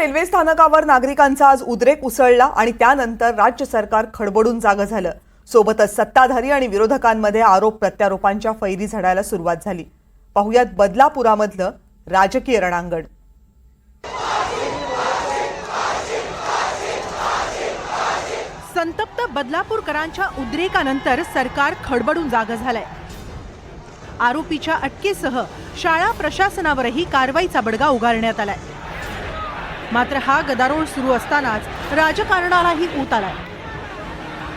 Railway स्थानकावर नागरिकांचा आज उद्रेक उसळला आणि त्यानंतर राज्य सरकार खडबडून जागं झालं. सोबतच सत्ताधारी आणि विरोधकांमध्ये आरोप प्रत्यारोपांच्या फैरी झडायला सुरुवात झाली. पाहुयात बदलापुरामधलं राजकीय रणांगण. संतप्त बदलापूरकरांच्या उद्रेकानंतर सरकार खडबडून जागं झालंय. आरोपीच्या अटकेसह शाळा प्रशासनावरही कारवाईचा बडगा उगारण्यात आलाय. मात्र हा गदारोळ सुरू असतानाच राजकारणालाही ऊत आलाय.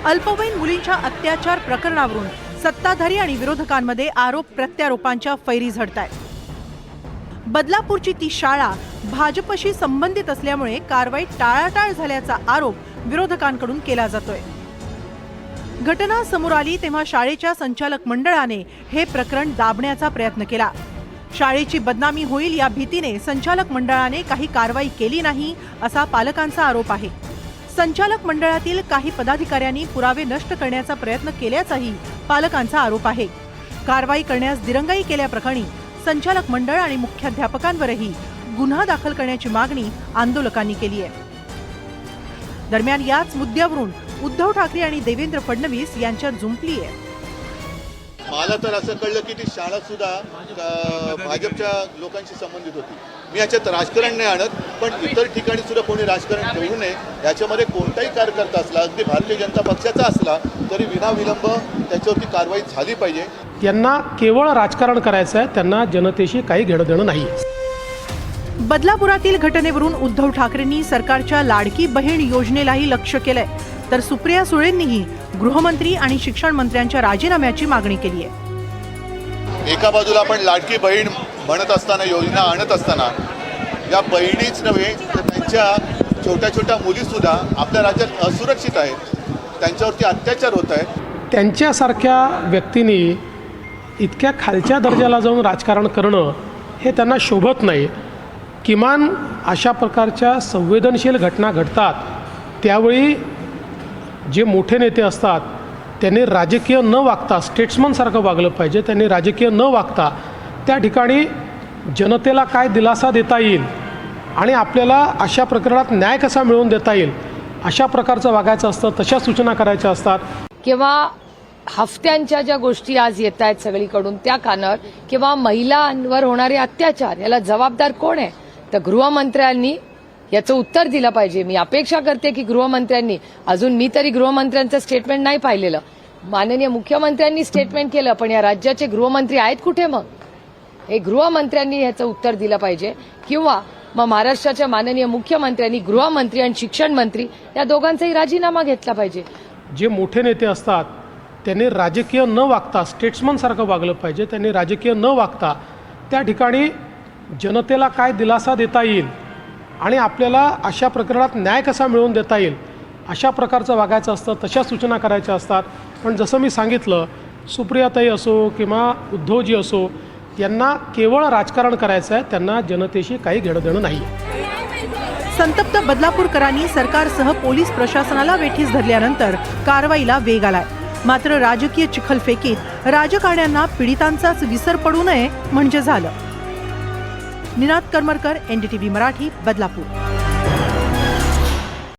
अल्पवयीन मुलींच्या अत्याचार प्रकरणावरून सत्ताधारी आणि विरोधकांमध्ये आरोप प्रत्यारोपांच्या फैरी झडतायत. बदलापूरची ती शाळा भाजपशी संबंधित असल्यामुळे कारवाई टाळाटाळ झाल्याचा आरोप विरोधकांकडून केला जातोय. घटना समोर आली तेव्हा शाळेच्या संचालक मंडळाने हे प्रकरण दाबण्याचा प्रयत्न केला. शाळेची बदनामी होईल या भीतीने संचालक मंडळाने काही कारवाई केली नाही असा पालकांचा आरोप आहे. संचालक मंडळातील काही पदाधिकाऱ्यांनी पुरावे नष्ट करण्याचा प्रयत्न केल्याचाही पालकांचा आरोप आहे. कारवाई करण्यास दिरंगाई केल्याप्रकरणी संचालक मंडळ आणि मुख्याध्यापकांवरही गुन्हा दाखल करण्याची मागणी आंदोलकांनी केली आहे. दरम्यान याच मुद्द्यावरून उद्धव ठाकरे आणि देवेंद्र फडणवीस यांच्यात जुंपली आहे. मला तर असं कळलं की ती शाळा सुद्धा भाजपच्या लोकांशी संबंधित होती. मी याच्यात राजकारण नाही आणत पण इतर ठिकाणी सुद्धा कोणी राजकारण ठेवू नये याच्यामध्ये कोणताही कार्यकर्ता असला अगदी भारतीय जनता पक्षाचा असला तरी विनाविलंब त्याच्यावरती कारवाई झाली पाहिजे. त्यांना केवळ राजकारण करायचं आहे त्यांना जनतेशी काही घेणं देणं नाही. बदलापुरातील घटनेवरून उद्धव ठाकरेंनी सरकारच्या लाडकी बहीण योजनेलाही लक्ष केलंय. तर सुप्रिया सुळेंनीही गृहमंत्री आणि शिक्षण मंत्र्यांच्या राजीनाम्याची मागणी केली आहे. एका बाजूला आपण लाडकी बहीण म्हणत असताना योजना आणत असताना या बहिणीच नव्हे तर त्यांच्या छोट्या छोट्या मुलीसुद्धा आपल्या राज्यात असुरक्षित आहेत. त्यांच्यावरती अत्याचार होत आहेत. त्यांच्यासारख्या व्यक्तींनी इतक्या खालच्या दर्जाला जाऊन राजकारण करणं हे त्यांना शोभत नाही. किमान अशा प्रकारच्या संवेदनशील घटना घडतात त्यावेळी जे मोठे नेते असतात त्यांनी राजकीय न वागता स्टेट्समनसारखं वागलं पाहिजे त्यांनी राजकीय न वागता त्या ठिकाणी जनतेला काय दिलासा देता येईल आणि आपल्याला अशा प्रकरणात न्याय कसा मिळवून देता येईल अशा प्रकारचं वागायचं असतं तशा सूचना करायच्या असतात. किंवा हफ्त्यांच्या ज्या गोष्टी आज येत आहेत सगळीकडून त्या कानावर किंवा महिलांवर होणारे अत्याचार याला जबाबदार कोण आहे? तर गृहमंत्र्यांनी याचं उत्तर दिलं पाहिजे. मी अपेक्षा करते की गृहमंत्र्यांनी अजून मी तरी गृहमंत्र्यांचं स्टेटमेंट नाही पाहिलेलं. माननीय मुख्यमंत्र्यांनी स्टेटमेंट केलं पण या राज्याचे गृहमंत्री आहेत कुठे मग? हे गृहमंत्र्यांनी ह्याचं उत्तर दिलं पाहिजे. किंवा मग महाराष्ट्राच्या माननीय मुख्यमंत्र्यांनी गृहमंत्री आणि शिक्षण मंत्री या दोघांचाही राजीनामा घेतला पाहिजे. जे मोठे नेते असतात त्यांनी राजकीय न वागता स्टेट्समनसारखं वागलं पाहिजे. त्यांनी राजकीय न वागता त्या ठिकाणी जनतेला काय दिलासा देता येईल आणि आपल्याला अशा प्रकरणात न्याय कसा मिळवून देता येईल अशा प्रकारचं वागायचं असतं तशा सूचना करायच्या असतात. पण जसं मी सांगितलं सुप्रियाताई असो किंवा उद्धवजी असो यांना केवळ राजकारण करायचं आहे त्यांना जनतेशी काही घेणं देणं नाही. आहे संतप्त बदलापूरकरांनी सरकारसह पोलीस प्रशासनाला वेठीस धरल्यानंतर कारवाईला वेग आलाय. मात्र राजकीय चिखलफेकीत राजकारण्यांना पीडितांचाच विसर पडू नये म्हणजे झालं. निनाद करमरकर एनडीटीव्ही मराठी बदलापूर.